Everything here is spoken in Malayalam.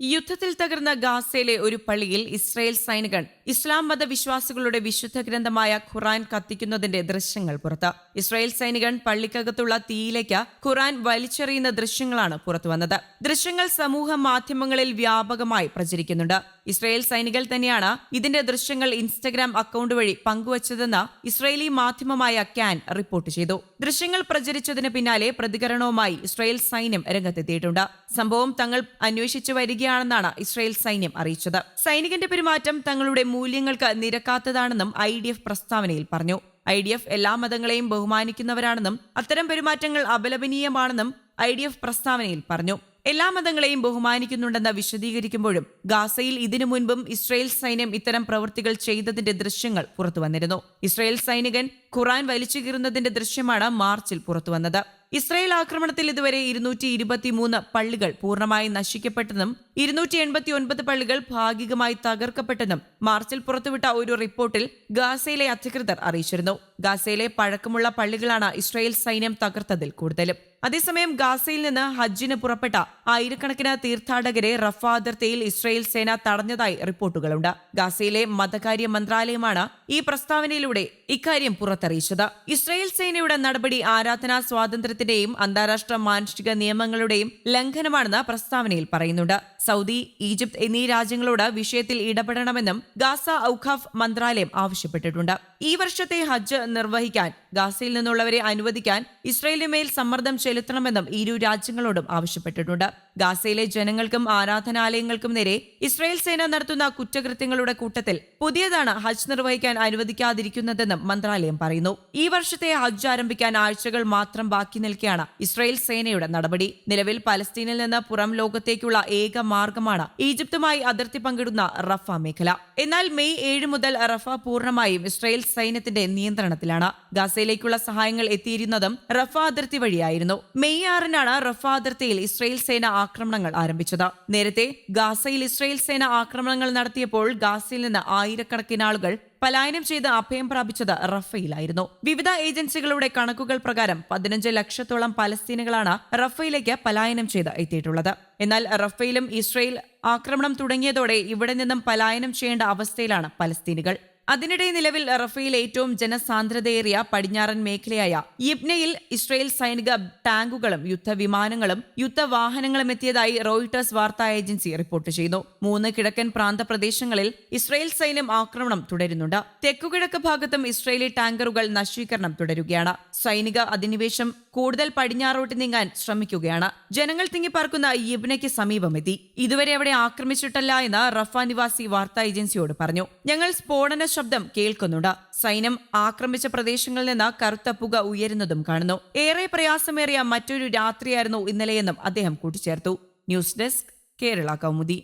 യുദ്ധത്തിൽ തകർന്ന ഗാസയിലെ ഒരു പള്ളിയിൽ ഇസ്രായേൽ സൈനികൻ ഇസ്ലാം മത വിശ്വാസികളുടെ വിശുദ്ധ ഗ്രന്ഥമായ ഖുറാൻ കത്തിക്കുന്നതിന്റെ ദൃശ്യങ്ങൾ പുറത്ത്. ഇസ്രായേൽ സൈനികൻ പള്ളിക്കകത്തുള്ള തീയിലേക്ക് ഖുറാൻ വലിച്ചെറിയുന്ന ദൃശ്യങ്ങളാണ് പുറത്തുവന്നത് ദൃശ്യങ്ങൾ സമൂഹ മാധ്യമങ്ങളിൽ വ്യാപകമായി പ്രചരിക്കുന്നുണ്ട്. ഇസ്രായേൽ സൈനികൾ തന്നെയാണ് ഇതിന്റെ ദൃശ്യങ്ങൾ ഇൻസ്റ്റഗ്രാം അക്കൗണ്ട് വഴി പങ്കുവച്ചതെന്ന് ഇസ്രായേലി മാധ്യമമായ ക്യാൻ റിപ്പോർട്ട് ചെയ്തു. ദൃശ്യങ്ങൾ പ്രചരിച്ചതിന് പിന്നാലെ പ്രതികരണവുമായി ഇസ്രായേൽ സൈന്യം രംഗത്തെത്തിയിട്ടുണ്ട്. സംഭവം തങ്ങൾ അന്വേഷിച്ചു വരികയാണെന്നാണ് ഇസ്രായേൽ സൈന്യം അറിയിച്ചത്. സൈനികന്റെ പെരുമാറ്റം തങ്ങളുടെ മൂല്യങ്ങൾക്ക് നിരക്കാത്തതാണെന്നും ഐ ഡി എഫ് പ്രസ്താവനയിൽ പറഞ്ഞു. ഐ ഡി എഫ് എല്ലാ മതങ്ങളെയും ബഹുമാനിക്കുന്നവരാണെന്നും അത്തരം പെരുമാറ്റങ്ങൾ അപലപനീയമാണെന്നും ഐ ഡി എഫ് പ്രസ്താവനയിൽ പറഞ്ഞു. എല്ലാ മതങ്ങളെയും ബഹുമാനിക്കുന്നുണ്ടെന്ന് വിശദീകരിക്കുമ്പോഴും ഗാസയിൽ ഇതിനു മുൻപും ഇസ്രയേൽ സൈന്യം ഇത്തരം പ്രവൃത്തികൾ ചെയ്തതിന്റെ ദൃശ്യങ്ങൾ പുറത്തുവന്നിരുന്നു. ഇസ്രയേൽ സൈനികൻ ഖുറാൻ വലിച്ചു കീറുന്നതിന്റെ ദൃശ്യമാണ് മാർച്ചിൽ പുറത്തുവന്നത്. ഇസ്രായേൽ ആക്രമണത്തിൽ ഇതുവരെ ഇരുന്നൂറ്റി ഇരുപത്തിമൂന്ന് പള്ളികൾ പൂർണമായി നശിക്കപ്പെട്ടെന്നും ഇരുന്നൂറ്റി എൺപത്തി ഒൻപത് പള്ളികൾ ഭാഗികമായി തകർക്കപ്പെട്ടെന്നും മാർച്ചിൽ പുറത്തുവിട്ട ഒരു റിപ്പോർട്ടിൽ ഗാസയിലെ അധികൃതർ അറിയിച്ചിരുന്നു. ഗാസയിലെ പഴക്കമുള്ള പള്ളികളാണ് ഇസ്രായേൽ സൈന്യം തകർത്തതിൽ കൂടുതലും. അതേസമയം ഗാസയിൽ നിന്ന് ഹജ്ജിന് പുറപ്പെട്ട ആയിരക്കണക്കിന് തീർത്ഥാടകരെ റഫ അതിർത്തിയിൽ ഇസ്രായേൽ സേന തടഞ്ഞതായി റിപ്പോർട്ടുകളുണ്ട്. ഗാസയിലെ മതകാര്യ മന്ത്രാലയമാണ് ഈ പ്രസ്താവനയിലൂടെ ഇക്കാര്യം പുറത്തറിയിച്ചത്. ഇസ്രയേൽ സേനയുടെ നടപടി ആരാധനാ സ്വാതന്ത്ര്യത്തിന്റെയും അന്താരാഷ്ട്ര മാനുഷിക നിയമങ്ങളുടെയും ലംഘനമാണെന്ന് പ്രസ്താവനയിൽ പറയുന്നുണ്ട്. സൗദി ഈജിപ്ത് എന്നീ രാജ്യങ്ങളോട് വിഷയത്തിൽ ഇടപെടണമെന്നും ഗാസ ഔഖാഫ് മന്ത്രാലയം ആവശ്യപ്പെട്ടിട്ടുണ്ട്. ഈ വർഷത്തെ ഹജ്ജ് നിർവഹിക്കാൻ ഗാസയിൽ നിന്നുള്ളവരെ അനുവദിക്കാൻ ഇസ്രയേലിന് മേൽ സമ്മർദ്ദം ചെലുത്തണമെന്നും ഇരു രാജ്യങ്ങളോടും ആവശ്യപ്പെട്ടിട്ടുണ്ട്. ഗാസയിലെ ജനങ്ങൾക്കും ആരാധനാലയങ്ങൾക്കും നേരെ ഇസ്രായേൽ സേന നടത്തുന്ന കുറ്റകൃത്യങ്ങളുടെ കൂട്ടത്തിൽ പുതിയതാണ് ഹജ്ജ് നിർവഹിക്കാൻ അനുവദിക്കാതിരിക്കുന്നതെന്നും മന്ത്രാലയം പറയുന്നു. ഈ വർഷത്തെ ഹജ്ജ് ആരംഭിക്കാൻ ആഴ്ചകൾ മാത്രം ബാക്കി നിൽക്കെയാണ് ഇസ്രായേൽ സേനയുടെ നടപടി. നിലവിൽ പലസ്തീനിൽ നിന്ന് പുറം ലോകത്തേക്കുള്ള ഏക മാർഗമാണ് ഈജിപ്തുമായി അതിർത്തി പങ്കിടുന്ന റഫ മേഖല. എന്നാൽ മെയ് ഏഴ് മുതൽ റഫ പൂർണമായും ഇസ്രായേൽ സൈന്യത്തിന്റെ നിയന്ത്രണത്തിലാണ്. ഗാസയിലേക്കുള്ള സഹായങ്ങൾ എത്തിയിരുന്നതും റഫ അതിർത്തി വഴിയായിരുന്നു. മെയ് ആറിനാണ് റഫ അതിർത്തിയിൽ ഇസ്രായേൽ സേന ആക്രമണങ്ങൾ ആരംഭിച്ചത്. നേരത്തെ ഗാസയിൽ ഇസ്രയേൽ സേന ആക്രമണങ്ങൾ നടത്തിയപ്പോൾ ഗാസയിൽ നിന്ന് ആയിരക്കണക്കിന് ആളുകൾ പലായനം ചെയ്ത് അഭയം പ്രാപിച്ചത് റഫയിലായിരുന്നു. വിവിധ ഏജൻസികളുടെ കണക്കുകൾ പ്രകാരം പതിനഞ്ച് ലക്ഷത്തോളം പലസ്തീനുകളാണ് റഫയിലേക്ക് പലായനം ചെയ്ത് എത്തിയിട്ടുള്ളത്. എന്നാൽ റഫയിലും ഇസ്രയേൽ ആക്രമണം തുടങ്ങിയതോടെ ഇവിടെ നിന്നും പലായനം ചെയ്യേണ്ട അവസ്ഥയിലാണ് പലസ്തീനുകൾ. അതിനിടെ നിലവിൽ റഫയിൽ ഏറ്റവും ജനസാന്ദ്രതയേറിയ പടിഞ്ഞാറൻ മേഖലയായ യിബ്നയിൽ ഇസ്രയേൽ സൈനിക ടാങ്കുകളും യുദ്ധവിമാനങ്ങളും യുദ്ധവാഹനങ്ങളും എത്തിയതായി റോയിട്ടേഴ്സ് വാർത്താ ഏജൻസി റിപ്പോർട്ട് ചെയ്യുന്നു. മൂന്ന് കിഴക്കൻ പ്രാന്തപ്രദേശങ്ങളിൽ ഇസ്രയേൽ സൈന്യം ആക്രമണം തുടരുന്നുണ്ട്. തെക്കുകിഴക്ക് ഭാഗത്തും ഇസ്രയേലി ടാങ്കറുകൾ നശീകരണം തുടരുകയാണ്. സൈനിക അധിനിവേശം കൂടുതൽ പടിഞ്ഞാറോട്ട് നീങ്ങാൻ ശ്രമിക്കുകയാണ്. ജനങ്ങൾ തിങ്ങിപ്പാർക്കുന്ന യിബ്നയ്ക്ക് സമീപമെത്തി ഇതുവരെ അവിടെ ആക്രമിച്ചിട്ടല്ല എന്ന് റഫ നിവാസി വാർത്താ ഏജൻസിയോട് പറഞ്ഞു. ഞങ്ങൾ സ്ഫോടന ശബ്ദം കേൾക്കുന്നുണ്ട്. സൈന്യം ആക്രമിച്ച പ്രദേശങ്ങളിൽ നിന്ന് കറുത്ത പുക ഉയരുന്നതും കാണുന്നു. ഏറെ പ്രയാസമേറിയ മറ്റൊരു രാത്രിയായിരുന്നു ഇന്നലെയെന്നും അദ്ദേഹം കൂട്ടിച്ചേർത്തു. News desk Kerala Kaumudi.